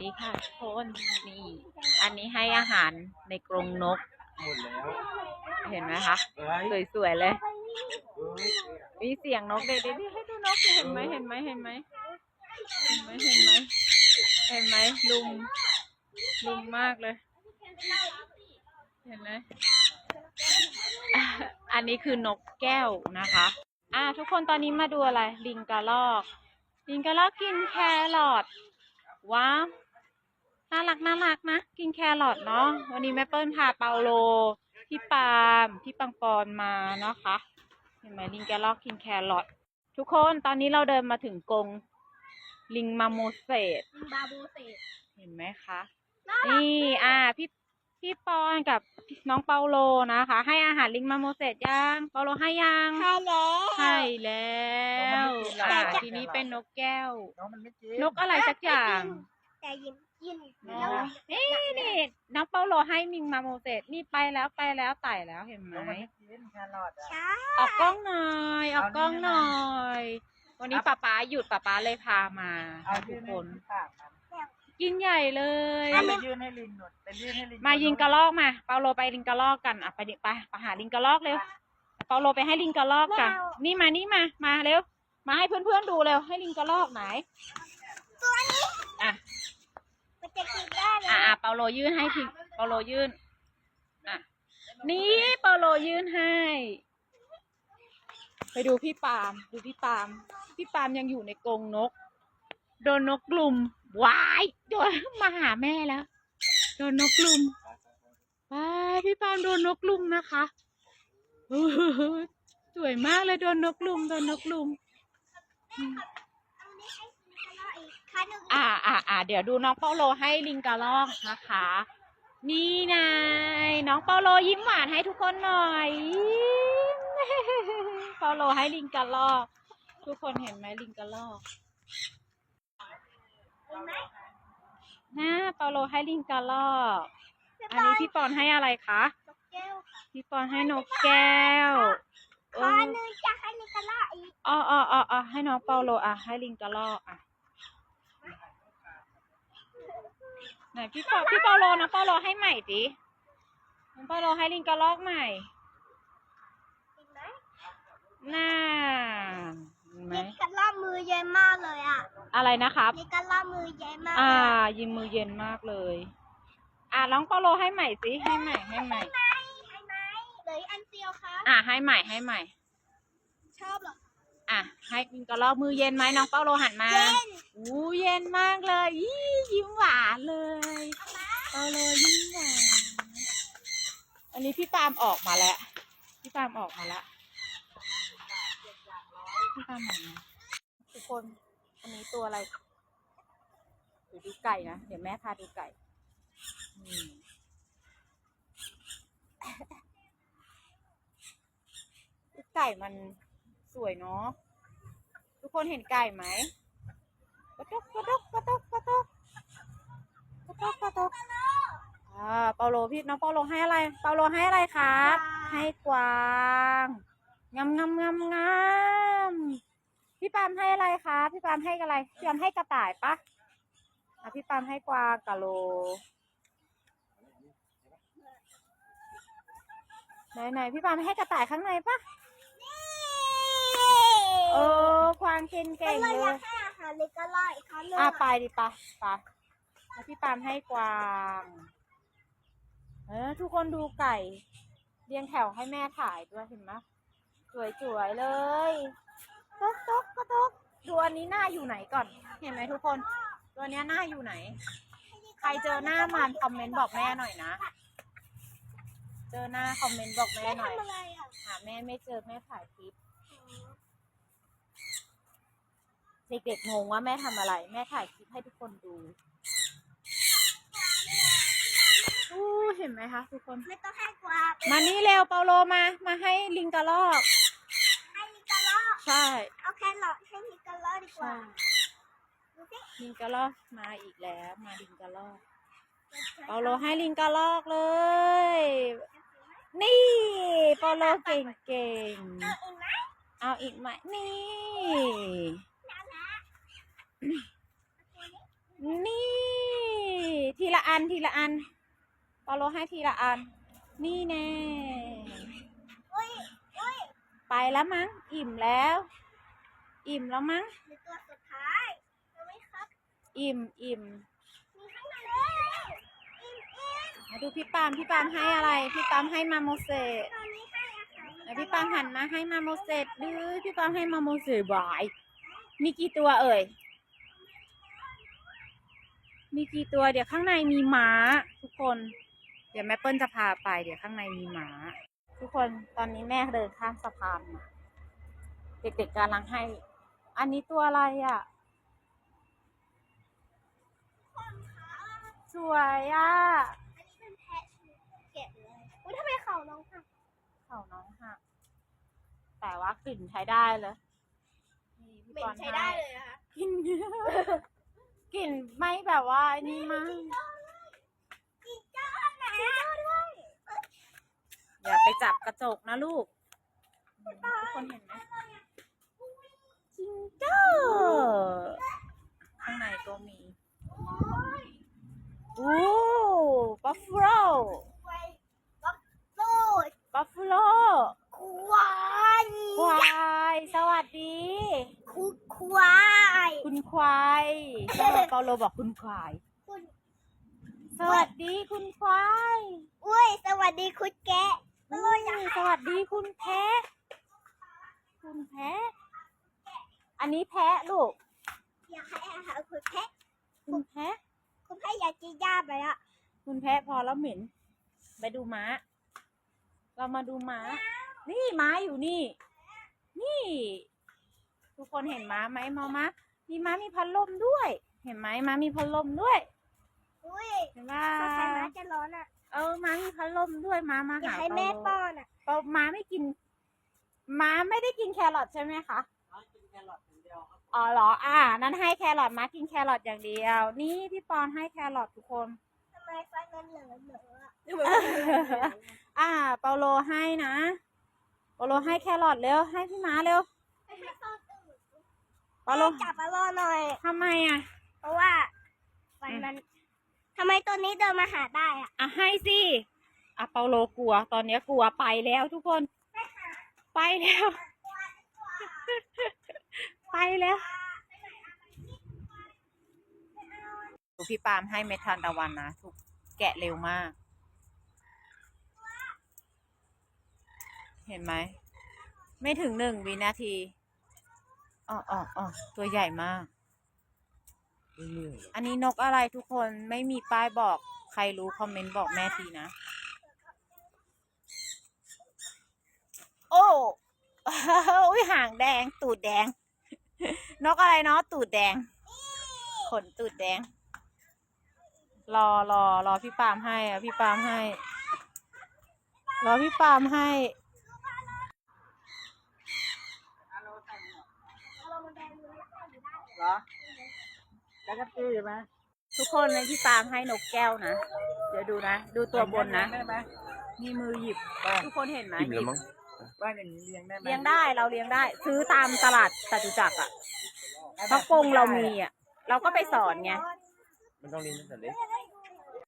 ดีค่ะทุกคนนี่อันนี้ให้อาหารในกรงนก หมดแล้วเห็นไหมคะเฮ้ยสวยๆเลยเฮ้ยมีเสียงนกเด็ดๆให้ดูนกสิเห็นไหมเห็นไหมเห็นไหมเห็นไหมเห็นไหมเห็นไหมลุมลุมมากเลย เห็นไหมอะอันนี้คือนกแก้วนะคะ อ่า ทุกคนตอนนี้มาดูอะไร ลิงกระลอก ลิงกระลอกกินแครอทว้าว น่ารักน่ารักนะกินแครอทเนาะวันนี้แม่เปิ้ลพาเปาโล พี่ปาล์มพี่ปังปอนมาเนาะคะเห็นไหมลิงกระลอกกินแครอททุกคนตอนนี้เราเดินมาถึงกรงลิงมาโมเสสบาบูเซเห็นไหมคะนี่อ่าพี่พี่ปอนกับน้องเปาโลนะคะ ให้อาหารลิงมาโมเสสยังเปาโลให้ยังใช่แล้วให้แล้วอ่าทีนี้เป็นนกแก้ว น้องมันไม่กินนกอะไรสักอย่าง แต่ยินยินเนาะนี่นี่น้องเปาโลให้มิงมาโมเสสนี่ไปแล้วไปแล้วไต่แล้วเห็นไหมน้องมันไม่กินแครอทอะช้าออกกล้องหน่อยออกกล้องหน่อย วันนี้ครับป๊าป๊าหยุดป๊าป๊าเลยพามาเอาทุยื่กนคให้นปากมันกินใหญ่เลยเอาไปยื่นให้ลิงหนุดไปยื่นให้ลิงมายิงกระลอกมา เปาโลไปลิงกระลอกกันอะไปดิไปไปหาลิงกระลอกเร็วเปาโลไปให้ลิงกระลอกกัน นี่มานี่มามาเร็ว มาให้เพื่อนๆดูเร็วให้ลิงกระลอกไหนตัวนี้อะมัน จะกินได้เลอะยอะเปาโลยื่นให้ทีเปาโลยื่นอะนี่เปาโลยื่นให้ ไปดูพี่ปาล์มดูพี่ปาล์มพี่ปาล์มยังอยู่ในกรงนก โดนนกกลุ่มวายโดนมาหาแม่แล้ว โดนนกกลุ่มว้ายพี่ปาล์มโดนนกกลุ่มนะคะโอ้โหสวยมากเลยโดนนกกลุ่มโดนนกกลุ่ม คันหนึ่งอ่าอ่าอ่าเดี๋ยวดูน้องเปาโลให้ลิงกระลอกนะคะ นี่นายน้องเปาโลยิ้มหวานให้ทุกคนหน่อยยิ้มเปาโลให้ลิงกระลอก ทุกคนเห็นไหมลิงกระลอกเห็นไหมนะเปาโลให้ลิงกระลอกอันนี้พี่ปอนให้อะไรคะนกแก้วค่ะพี่ปอนให้นกแก้วเอคัอนหนึ่งจะให้มีกันแล้วอีกอ๋ออ๋ออ๋ออ๋อให้น้องเปาโลอะให้ลิงกระลอกอะ ไหนพี่ปอพี่เปาโลนะเปาโลให้ใหม่สิน้องเปาโลให้ลิงกระลอกใหม่เห็นไหมน่าเห็นไหมมีกันล่ามือเย็นมากเลยอะอะไรนะครับมีกันล่ามือเย็นมากอ่าเลยยิงมือเย็นมากเลย อ่าน้องเปาโลให้ใหม่สิให้ใหม่ให้ใหม่ไหมใช่ไหมเหลืออีกอันเดียวค่ะอ่าให้ใหม่ให้ใหม่ ชอบเหรออะให้ลิงกระลอกมือเย็นไหมน้องเปาโลหันมา เย็นอู้เย็นมากเลย ยี่ยิ้มหวานเลยเอามาเปาโลยิ้มหวานอันนี้พี่ปาล์มออกมาแล้ว พี่ปาล์มออกมาแล้วพี่ปาล์มออกมาทุกคน อันนี้ตัวอะไรเดี๋ยวดูไก่นะ เดี๋ยวแม่พาดูไก่นี่ไก่มันสวยเนาะ ทุกคนเห็นไก่ไหมกระตุกกระตุกกระตุกกระตุก กระตุกกระตุกอ่าเปาโลพี่น้องเปาโลให้อะไร เปาโลให้อะไรครับ ให้กวางงามงามงามงามพี่ปามให้อะไรครับพี่ปามให้อะไรพี่ปามให้กระต่ายปะอะพี่ปามให้กวางกะโลไหนไหนพี่ปามให้กระต่ายข้างในปะเออควางกินก็เก่งเลยเลอยายกให้อาหารมีกันล่าอีกครั้งหนึ่งอะอะไปดิปะปะ แล้วพี่ปามให้กวาง เออ ทุกคนดูไก่ เรียงแถวให้แม่ถ่ายด้วยเห็นไหมสวยๆเลยตุ๊กตกกระตุ๊กดูอันนี้หน้าอยู่ไหนก่อน เห็นไหมทุกคน ตัวนี้หน้าอยู่ไหน ใครเจอหน้ามันคอมเมนต์บอกแม่หน่อยนะ เจอหน้าคอมเมนต์บอกแม่หน่อยหาแม่ไม่เจอแม่ถ่ายคลิปเด็กๆงงว่าแม่ทำอะไร แม่ถ่ายคลิปให้ทุกคนดู อู้เห็นไหมคะทุกคน ไม่ต้องให้กวางมานี่เร็วเปาโลมา มาให้ลิงกระลอก ให้มีกันล่าใช่ เอาแครอทให้มีกันล่าดีกว่าใช่ ดูสิลิงกระลอกมาอีกแล้ว มาลิงกระลอก เปาโลให้ลิงกระลอกเลย นี่ เปาโลเก่งเก่งเอาอีกไหมๆเอาอีกไหมนี่น่ารักนี่ละอันทีละอัน ปาโลให้ทีละอัน นี่แน่อุ้ยอุ้ยไปแล้วมั้ง อิ่มแล้ว อิ่มแล้วมั้งเหลือตัวสุดท้ายเอาไหมครับ อิ่มอิ่มมีข้างในเลยอิ่มอิ่มมาดูพี่ปามพี่ปามให้อะไร พี่ปามให้มาโมเสสตอนนี้ให้อาหารแล้วพี่ปามหันมาให้มาโมเสสดื้อพี่ปามให้มาโมเสสบายมีกี่ตัวเอ่ย มีกี่ตัวเดี๋ยวข้างในมีม้าทุกคน เดี๋ยวแม่เปิ้ลจะพาไป เดี๋ยวข้างในมีม้าทุกคนตอนนี้แม่เดินข้ามสะพานมาเด็กๆกำลังให้ อันนี้ตัวอะไรอะคนขาสวยอะ อันนี้เป็นแพะเก็บเลยอุ้ยทำไมเขาน้องหักเขาน้องหักแต่ว่ากลิ่นใช้ได้เลยนี่พี่เหม็ปอนนใช้ได้เลยนะคะกลิ่น กลิ่นไม่แบบว่าไอ้นี่มาก จิงโจ้ไหนด้วย อย่าไป จับกระจกนะลูก ทุกคนเห็นไหมจิงโจ้ข้างในก็มีโอ้ยโอ้บัฟฟาโลไฟบักโซ่บัฟฟาโลควายควายสวัสดีคุณควายคุณควายเออเปาโลบอกคุณควายสวัสดีคุณควาย อุ้ย สวัสดีคุณแกะ สวัสดีคุณแพะคุณแพะอันนี้แพะลูก อยากให้อาหารคุณแพะคุณแพะคุณแพะอยากกินหญ้าไปละคุณแพะพอแล้วเหม็น ไปดูม้า เรามาดูม้า นี่ม้าอยู่นี่ นี่ ทุกคนเห็นม้าไหมมอม้ามีม้ามีพัดลมด้วย เห็นไหมม้ามีพัดลมด้วยอุ้ยเห็นว่าสงสัยม้าจะร้อนอะ เออม้ามีพัดลมด้วยม้ามาอยากหาให้แม่เปาโลป้อนอะเปาม้าไม่กินม้าไม่ได้กินแครอทใช่ไหมคะกินแครอทอย่างเดียวครับอ๋อเหรออ่า นั้นให้แครอทม้ากินแครอทอย่างเดียว นี่พี่ปอนให้แครอททุกคน ทำไมไฟมันเหลือเหลืออะอ่า เปาโลให้นะเปาโลให้แครอทเร็วให้พี่ม้าเร็วไม่ให้ซ่อนตื่นเปาโลจับปลาโลหน่อย ทำไมอะเพราะว่าไฟมัน ทำไมตัวนี้เดินมาหาได้อะ อะให้สิอะเปาโลกลัว ตอนนี้กลัวไปแล้วทุกคน ไปแล้ว ไปแล้วดูพี่ปาล์มให้เมทานตะวันนะถูกแกะเร็วมาก เห็นไหม ไม่ถึงหนึ่งวินาทีอ๋ออ๋ออ๋อตัวใหญ่มาก อันนี้นกอะไรทุกคนไม่มีป้ายบอกใครรู้คอมเมนต์บอกแม่ทีนะ โอ้อุ้ยหางแดง ตูดแดง นกอะไรเนาะตูดแดง ขนตูดแดง รอรอรอพี่ปาล์มให้อะพี่ปาล์มให้ รอพี่ปาล์มให้ฮัลโหลใส่หมวกเรามันแดงเลยไม่ได้อยู่ได้เหรอ แล้วก็ตีใช่ไหมทุกคนเลยพี่ปาล์มให้นกแก้วนะ เดี๋ยวดูนะ ดูตัวบนนะ ได้ไหมนี่มือหยิบ บ้านทุกคนเห็นไหมอิ่มหแล้ยิวบมั้งบ้านอย่างนี้เลี้ยงได้ไหมเลี้ยงได้เราเลี้ยงได้ ซื้อตามตลาดจตุจักรอะได้ไหมถ้ากรงเรามีอะ เราก็ไปสอนไง มันต้องเลี้ยงตั้งแต่เล็กได้